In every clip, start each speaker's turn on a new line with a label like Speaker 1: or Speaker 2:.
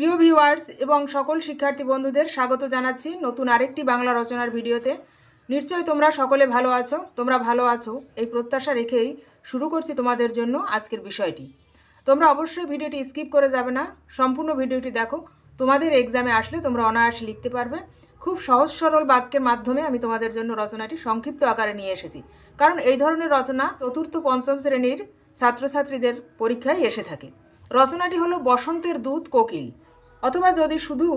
Speaker 1: প্রিয় ভিউয়ার্স এবং সকল শিক্ষার্থী বন্ধুদের স্বাগত জানাচ্ছি নতুন আরেকটি বাংলা রচনার ভিডিওতে। নিশ্চয়ই তোমরা সকলে ভালো আছো, তোমরা ভালো আছো, এই প্রত্যাশা রেখেই শুরু করছি তোমাদের জন্য আজকের বিষয়টি। তোমরা অবশ্যই ভিডিওটি স্কিপ করে যাবে না, সম্পূর্ণ ভিডিওটি দেখো। তোমাদের এক্সামে আসলে তোমরা অনায়াসে লিখতে পারবে। খুব সহজ সরল বাক্যের মাধ্যমে আমি তোমাদের জন্য রচনাটি সংক্ষিপ্ত আকারে নিয়ে এসেছি। কারণ এই ধরনের রচনা চতুর্থ, পঞ্চম শ্রেণির ছাত্রছাত্রীদের পরীক্ষায় এসে থাকে। রচনাটি হলো বসন্তের দূত কোকিল। অথবা যদি শুধু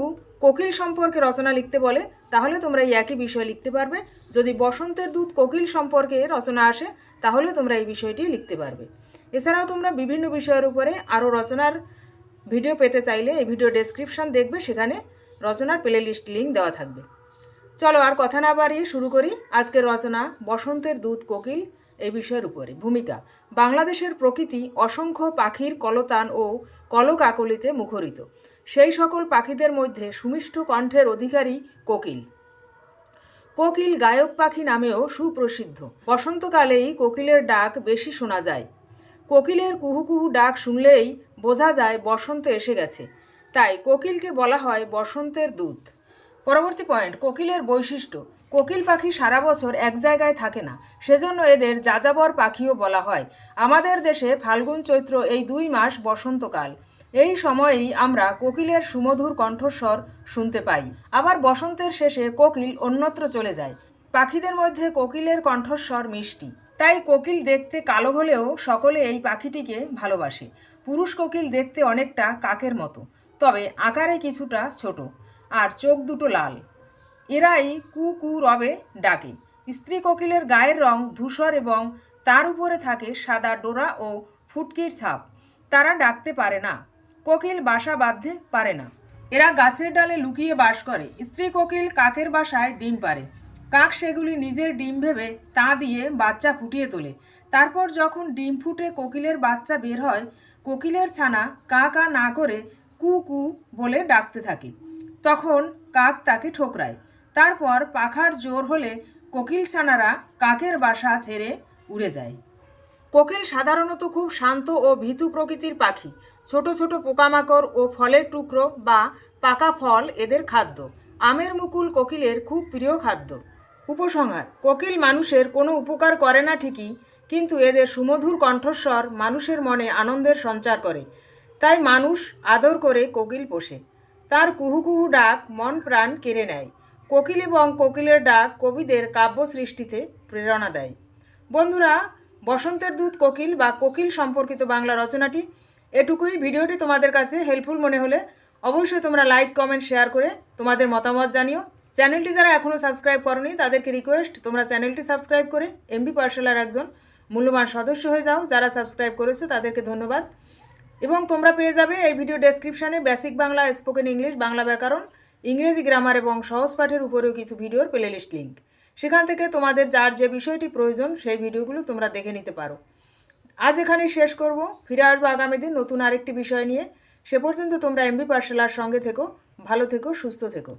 Speaker 1: কোকিল সম্পর্কে রচনা লিখতে বলে, তাহলে তোমরা এই একই বিষয় লিখতে পারবে। যদি বসন্তের দূত কোকিল সম্পর্কে রচনা আসে, তাহলে তোমরা এই বিষয়টি লিখতে পারবে। এছাড়াও তোমরা বিভিন্ন বিষয়ের উপরে আরও রচনার ভিডিও পেতে চাইলে এই ভিডিও ডেসক্রিপশন দেখবে, সেখানে রচনার প্লে লিস্ট লিঙ্ক দেওয়া থাকবে। চলো আর কথা না বাড়িয়ে শুরু করি। আজকের রচনা বসন্তের দূত কোকিল এই বিষয়ের উপরে ভূমিকা, বাংলাদেশের প্রকৃতি অসংখ্য পাখির কলতান ও কলকাকলিতে মুখরিত। সেই সকল পাখিদের মধ্যে সুমিষ্ট কণ্ঠের অধিকারী কোকিল। কোকিল গায়ক পাখি নামেও সুপ্রসিদ্ধ। বসন্তকালেই কোকিলের ডাক বেশি শোনা যায়। কোকিলের কুহু কুহু ডাক শুনলেই বোঝা যায় বসন্ত এসে গেছে। তাই কোকিলকে বলা হয় বসন্তের দূত। পরবর্তী পয়েন্ট, কোকিলের বৈশিষ্ট্য। কোকিল পাখি সারা বছর এক জায়গায় থাকে না, সেজন্য এদের যাযাবর পাখিও বলা হয়। আমাদের দেশে ফাল্গুন চৈত্র এই দুই মাস বসন্তকাল। এই সময়েই আমরা কোকিলের সুমধুর কণ্ঠস্বর শুনতে পাই। আবার বসন্তের শেষে কোকিল অন্যত্র চলে যায়। পাখিদের মধ্যে কোকিলের কণ্ঠস্বর মিষ্টি। তাই কোকিল দেখতে কালো হলেও সকলে এই পাখিটিকে ভালোবাসে। পুরুষ কোকিল দেখতে অনেকটা কাকের মতো। তবে আকারে কিছুটা ছোট। আর চোখ দুটো লাল। এরাই কু কু রবে ডাকে। স্ত্রী কোকিলের গায়ের রং ধূসর এবং তার উপরে থাকে সাদা ডোরা ও ফুটকির ছাপ। তারা ডাকতে পারে না। কোকিল বাসা বাঁধতে পারে না। এরা গাছের ডালে লুকিয়ে বাস করে। স্ত্রী কোকিল কাকের বাসায় ডিম পারে কাক সেগুলি নিজের ডিম ভেবে তা দিয়ে বাচ্চা ফুটিয়ে তোলে। তারপর যখন ডিম ফুটে কোকিলের বাচ্চা বের হয়, কোকিলের ছানা কা কা না করে কু কু বলে ডাকতে থাকে। তখন কাক তাকে ঠোকরায়। তারপর পাখার জোর হলে কোকিল ছানারা কাকের বাসা ছেড়ে উড়ে যায়। কোকিল সাধারণত খুব শান্ত ও ভীতু প্রকৃতির পাখি। ছোট ছোট পোকামাকড় ও ফলের টুকরো বা পাকা ফল এদের খাদ্য। আমের মুকুল কোকিলের খুব প্রিয় খাদ্য। উপসংহার, কোকিল মানুষের কোনো উপকার করে না ঠিকই, কিন্তু এদের সুমধুর কণ্ঠস্বর মানুষের মনে আনন্দের সঞ্চার করে। তাই মানুষ আদর করে কোকিল পোষে। তার কুহু কুহু ডাক মন প্রাণ কেড়ে নেয়। কোকিল এবং কোকিলের ডাক কবিদের কাব্য সৃষ্টিতে প্রেরণা দেয়। বন্ধুরা, বসন্তের দূত কোকিল বা কোকিল সম্পর্কিত বাংলা রচনাটি এটুকুই। ভিডিওটি তোমাদের কাছে হেল্পফুল মনে হলে অবশ্যই তোমরা লাইক কমেন্ট শেয়ার করে তোমাদের মতামত জানিও। চ্যানেলটি যারা এখনও সাবস্ক্রাইব করনি, তাদেরকে রিকোয়েস্ট তোমরা চ্যানেলটি সাবস্ক্রাইব করে এমবি পার্সেলার একজন মূল্যবান সদস্য হয়ে যাও। যারা সাবস্ক্রাইব করেছ, তাদেরকে ধন্যবাদ। এবং তোমরা পেয়ে যাবে এই ভিডিও ডেসক্রিপশানে basic Bangla spoken English Bangla ব্যাকরণ, ইংরেজি গ্রামার এবং সহজ পাঠের উপরেও কিছু ভিডিওর প্লেলিস্ট লিঙ্ক সেখান থেকে তোমাদের যার যে বিষয়টি প্রয়োজন, সেই ভিডিওগুলো তোমরা দেখে নিতে পারো। আজ এখানেই শেষ করব। ফিরে আসব আগামী দিন নতুন আরেকটি বিষয় নিয়ে। সে পর্যন্ত তোমরা এমবি পার্সেলার সঙ্গে থেকো, ভালো থেকো, সুস্থ থেকো।